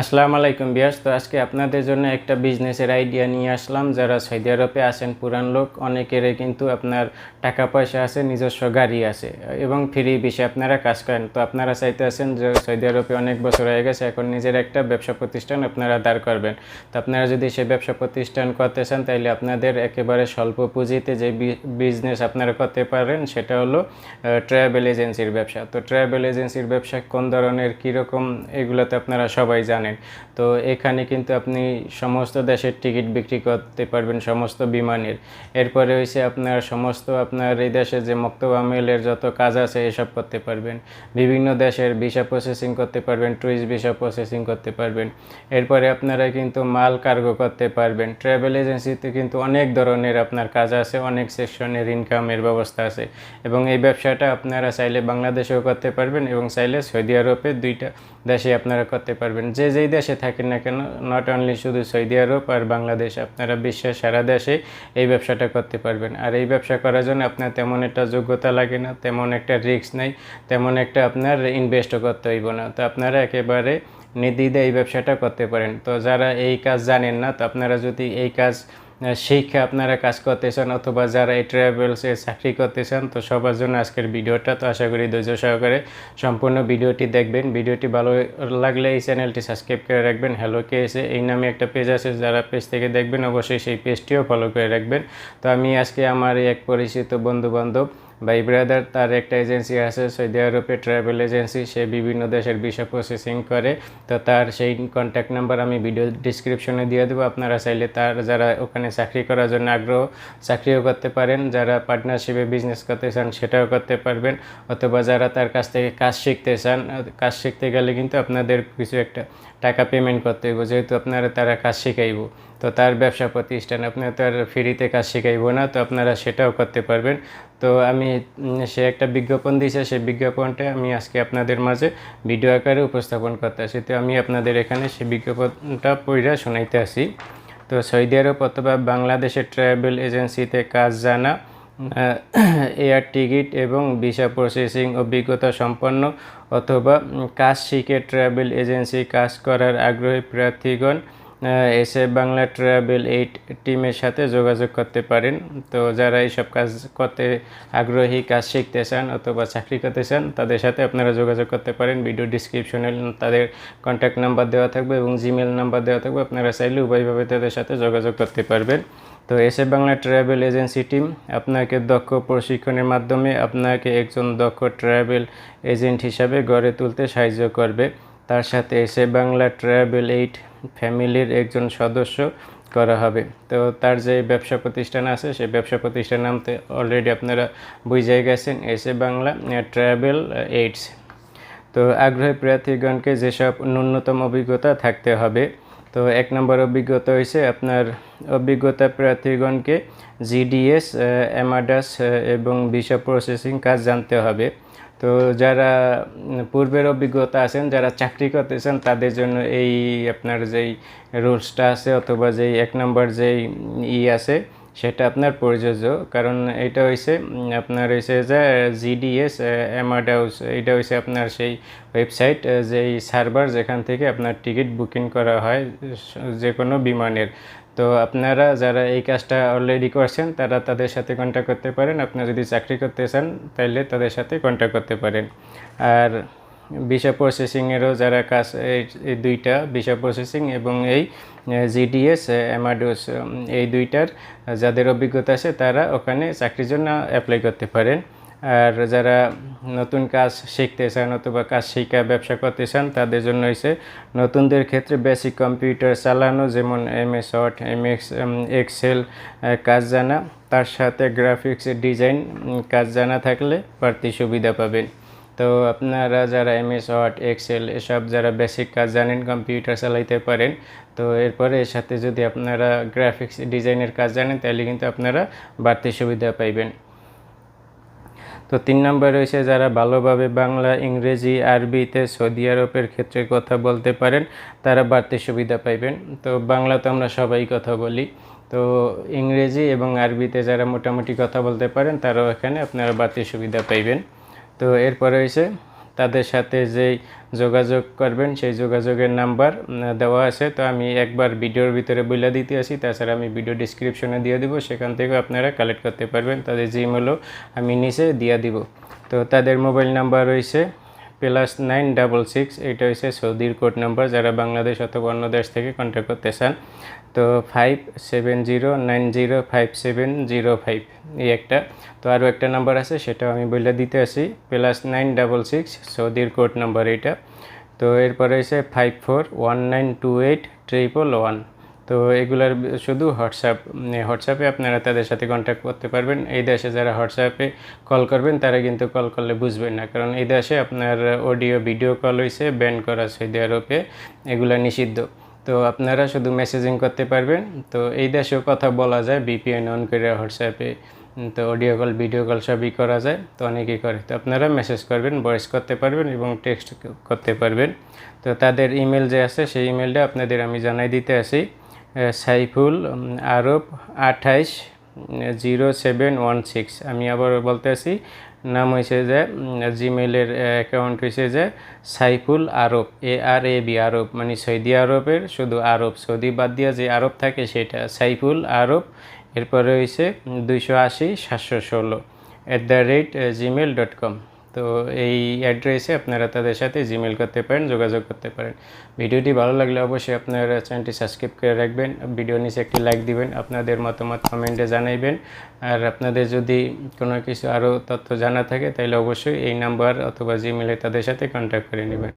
আসসালামু আলাইকুম বিয়াস তো আজকে আপনাদের জন্য একটা বিজনেসের আইডিয়া নিয়ে আসলাম। যারা সৌদি আরবে আসেন পুরান লোক, অনেকেরই কিন্তু আপনার টাকা পয়সা আছে, নিজস্ব গাড়ি আছে এবং ফ্রি বিষয়ে আপনারা কাজ করেন। তো আপনারা চাইতে আছেন যে সৌদি আরবে অনেক বছর হয়ে গেছে, এখন নিজের একটা ব্যবসা প্রতিষ্ঠান আপনারা দাঁড় করবেন। তো আপনারা যদি সেই ব্যবসা প্রতিষ্ঠান করতে চান তাহলে আপনাদের একেবারে স্বল্প পুঁজিতে যে বিজনেস আপনারা করতে পারেন, সেটা হলো ট্রাভেল এজেন্সির ব্যবসা। তো ট্রাভেল এজেন্সির ব্যবসা কোন ধরনের, কীরকম, এগুলোতে আপনারা সবাই জানেন। তো এখানে কিন্তু আপনি সমস্ত দেশের টিকিট বিক্রি করতে পারবেন, সমস্ত বিমানের। এরপরে হয়েছে আপনার সমস্ত আপনার এই দেশে যে মক্তব যত কাজ আছে, এসব করতে পারবেন। বিভিন্ন দেশের ভিসা প্রসেসিং করতে পারবেন টুরিস্ট ভিসা প্রসেসিং করতে পারবেন। এরপরে আপনারা কিন্তু মাল কার্গো করতে পারবেন। ট্রাভেল এজেন্সিতে কিন্তু অনেক ধরনের আপনার কাজ আছে, অনেক সেকশনের ইনকামের ব্যবস্থা আছে। এবং এই ব্যবসাটা আপনারা চাইলে বাংলাদেশেও করতে পারবেন এবং চাইলে সৌদি আরবে দুইটা দেশে আপনারা করতে পারবেন। যে যেই দেশে থাকেন না কেন নট অনলি শুধু সৌদি আরব আর বাংলাদেশ, আপনারা বিশ্বের সারা দেশে এই ব্যবসাটা করতে পারবেন। আর এই ব্যবসা করার জন্য আপনার তেমন একটা যোগ্যতা লাগে না, তেমন একটা রিস্ক নেই, তেমন একটা আপনার ইনভেস্টও করতে হইব না। তো আপনারা একেবারে নির্দিদে এই ব্যবসাটা করতে পারেন। তো যারা এই কাজ জানেন না, তো আপনারা যদি এই কাজ শিখে আপনারা কাজ করতেছেন অথবা যারা এই ট্রাভেলসে চাকরি করতে চান তো সবার জন্য আজকের ভিডিওটা, তো আশা করি ধৈর্য সহকারে সম্পূর্ণ ভিডিওটি দেখবেন। ভিডিওটি ভালো লাগলে এই চ্যানেলটি সাবস্ক্রাইব করে রাখবেন। হ্যালো কে এসে এই নামে একটা পেজ আছে, যারা পেজ থেকে দেখবেন, অবশ্যই সেই পেজটিও ফলো করে রাখবেন। তো আমি আজকে আমার এক পরিচিত বন্ধু বান্ধব ভাই ব্রাদার তার একটা এজেন্সি আছে সৌদি আরবে ট্রাভেল এজেন্সি সে বিভিন্ন দেশের ভিসা প্রসেসিং করে। তো তার সেই কন্ট্যাক্ট নাম্বার আমি ভিডিও ডিসক্রিপশনে দিয়ে দেবো। আপনারা চাইলে তার, যারা ওখানে চাকরি করার জন্য আগ্রহ, চাকরিও করতে পারেন। যারা পার্টনারশিপে বিজনেস করতে চান, সেটাও করতে পারবেন। অথবা যারা তার কাছ থেকে কাজ শিখতে চান, কাজ শিখতে গেলে কিন্তু আপনাদের কিছু একটা টাকা পেমেন্ট করতে হইব। যেহেতু আপনারা তারা কাজ শিখাইব, তো তার ব্যবসা প্রতিষ্ঠান, আপনার তার ফ্রিতে কাজ শিখাইব না, তো আপনারা সেটাও করতে পারবেন। তো আমি সে একটা বিজ্ঞাপন দিয়েছে, সেই বিজ্ঞাপনটা আমি আজকে আপনাদের মাঝে ভিডিও আকারে উপস্থাপন করতে আসি। তো আমি আপনাদের এখানে সেই বিজ্ঞাপনটা পড়া শোনাইতে আসি। তো সৌদি আরব অথবা বাংলাদেশের ট্রাভেল এজেন্সিতে কাজ জানা এয়ার টিকিট এবং ভিসা প্রসেসিং অভিজ্ঞতা সম্পন্ন অথবা কাজ শিখে ট্রাভেল এজেন্সি কাজ করার আগ্রহী প্রার্থীগণ এসে বাংলা ট্রাভেল এইট টিমের সাথে যোগাযোগ করতে পারেন। তো যারা এইসব কাজ করতে আগ্রহী, কাজ শিখতে চান অথবা চাকরি করতে চান, তাদের সাথে আপনারা যোগাযোগ করতে পারেন। ভিডিও ডিসক্রিপশনে তাদের কন্ট্যাক্ট নাম্বার দেওয়া থাকবে এবং জিমেল নাম্বার দেওয়া থাকবে। আপনারা চাইলে উভয়ভাবে তাদের সাথে যোগাযোগ করতে পারবেন। তো এসে বাংলা ট্রাভেল এজেন্সি টিম, আপনাকে দক্ষ প্রশিক্ষণের মাধ্যমে আপনাকে একজন দক্ষ ট্রাভেল এজেন্ট হিসাবে গড়ে তুলতে সাহায্য করবে। তার সাথে এসে বাংলা ট্রাভেল এইট ফ্যামিলির একজন সদস্য করা হবে। তো তার যে ব্যবসা প্রতিষ্ঠান আছে, সেই ব্যবসা প্রতিষ্ঠান নামতে অলরেডি আপনারা বুঝে গেছেন, এসে বাংলা ট্রাভেল এইডস তো আগ্রহী প্রার্থীগণকে যেসব ন্যূনতম অভিজ্ঞতা থাকতে হবে, তো এক নম্বর অভিজ্ঞতা হয়েছে আপনার অভিজ্ঞতা প্রার্থীগণকে জিডিএস এমাডাস এবং ভিসা প্রসেসিং কাজ জানতে হবে। তো যারা পূর্বের অভিজ্ঞতা আছেন, যারা চাকরি করতেছেন, তাদের জন্য এই আপনার যেই রুলসটা আছে, অথবা যেই এক নম্বর যেই ই আছে সেটা আপনার প্রযোজ্য। কারণ এটা হয়েছে আপনার হয়েছে যে জিডিএস এমাডাউস এটা হয়েছে আপনার সেই ওয়েবসাইট যেই সার্ভার যেখান থেকে আপনার টিকিট বুকিং করা হয় যে কোনো বিমানের। তো আপনারা যারা এই কাজটা অলরেডি করছেন, তারা তাদের সাথে কন্ট্যাক্ট করতে পারেন। আপনারা যদি চাকরি করতে চান তাহলে তাদের সাথে কন্ট্যাক্ট করতে পারেন। আর ভিসা প্রসেসিংয়েরও যারা কাজ, এই দুইটা ভিসা প্রসেসিং এবং এই জিডিএস এমাডোস এই দুইটার, যাদের অভিজ্ঞতা আছে তারা ওখানে চাকরির জন্য অ্যাপ্লাই করতে পারেন। আর যারা নতুন কাজ শিখতে চান অথবা কাজ শিখা, ব্যবসা করতে চান, তাদের জন্য হয়েছে নতুনদের ক্ষেত্রে বেসিক কম্পিউটার চালানো, যেমন M S Word M X Excel কাজ জানা। তার সাথে গ্রাফিক্স ডিজাইন কাজ জানা থাকলে বাড়তি সুবিধা পাবেন। তো আপনারা যারা এম এস ওয়ার্ড এক্সেল এসব যারা বেসিক কাজ জানেন কম্পিউটার চালাইতে পারেন, তো এরপরে এর সাথে যদি আপনারা গ্রাফিক্স ডিজাইনের কাজ জানেন, তাহলে কিন্তু আপনারা বাড়তি সুবিধা পাইবেন। তো তিন নম্বর রয়েছে যারা ভালোভাবে বাংলা, ইংরেজি, আরবিতে সৌদি আরবের ক্ষেত্রে কথা বলতে পারেন, তারা বাড়তি সুবিধা পাইবেন। তো বাংলা তো আমরা সবাই কথা বলি। তো ইংরেজি এবং আরবিতে যারা মোটামুটি কথা বলতে পারেন, তারাও এখানে আপনারা বাড়তি সুবিধা পাইবেন। তো এরপরে হয়েছে তাদের সাথে যেই যোগাযোগ করবেন, সেই যোগাযোগের নাম্বার দেওয়া আছে। তো আমি একবার ভিডিওর ভিতরে বইলে দিতে আসি, তাছাড়া আমি ভিডিও ডিসক্রিপশনে দিয়ে দিব। সেখান থেকে আপনারা কালেক্ট করতে পারবেন। তাদের জিমেলও আমি নিচে দিয়ে দিব। তো তাদের মোবাইল নাম্বার রয়েছে প্লাস নাইন ডাবল সিক্স এটা হচ্ছে সৌদির কোড নাম্বার যারা বাংলাদেশ অথবা অন্য দেশ থেকে কন্ট্যাক্ট করতে চান। তো five seven zero nine zero five seven zero five এই একটা। তো আরও একটা নাম্বার আছে, সেটাও আমি বলে দিতে আসি প্লাস নাইন ডাবল সিক্স সৌদির কোড নাম্বার এটা। তো এরপরে হচ্ছে five four one nine two eight triple one তো এগুলার শুধু হোয়াটসঅ্যাপ হোয়াটসঅ্যাপে আপনারা তাদের সাথে কন্ট্যাক্ট করতে পারবেন। এই দেশে যারা হোয়াটসঅ্যাপে কল করবেন, তারা কিন্তু কল করলে বুঝবেন না। কারণ এই দেশে আপনার অডিও ভিডিও কল হয়েছে ব্যান করা সৌদি আরবে এগুলা নিষিদ্ধ। তো আপনারা শুধু মেসেজিং করতে পারবেন। তো এই দেশেও কথা বলা যায় বিপিএন অন করে হোয়াটসঅ্যাপে তো অডিও কল ভিডিও কল সবই করা যায়। তো অনেকেই করে। তো আপনারা মেসেজ করবেন ভয়েস করতে পারবেন এবং টেক্সট করতে পারবেন। তো তাদের ইমেল যে আছে, সেই ইমেলটা আপনাদের আমি জানাই দিতে আসি। সাইফুল আরব, আঠাইশ, জিরো সেভেন ওয়ান সিক্স। আমি আবার বলতে আসি নাম হয়েছে যে জিমেলের অ্যাকাউন্ট হয়েছে যে, সাইফুল আরব এ আর এ বি আরব মানে সৌদি আরবের শুধু আরব। সৌদি বাদ দিয়া যে আরব থাকে সেটা, সাইফুল আরব। এরপরে হয়েছে দুইশো আশি, সাতশো ষোলো at the rate Gmail dot com তো এই অ্যাড্রেসে আপনারা তাদের সাথে জিমেল করতে পারেন, যোগাযোগ করতে পারেন। ভিডিওটি ভালো লাগলে অবশ্যই আপনারা চ্যানেলটি সাবস্ক্রাইব করে রাখবেন। ভিডিও নিচে একটি লাইক দিবেন, আপনাদের মতামত কমেন্টে জানাইবেন। আর আপনাদের যদি কোনো কিছু আরও তথ্য জানা থাকে, তাহলে অবশ্যই এই নাম্বার অথবা জিমেলে তাদের সাথে কন্ট্যাক্ট করে নেবেন।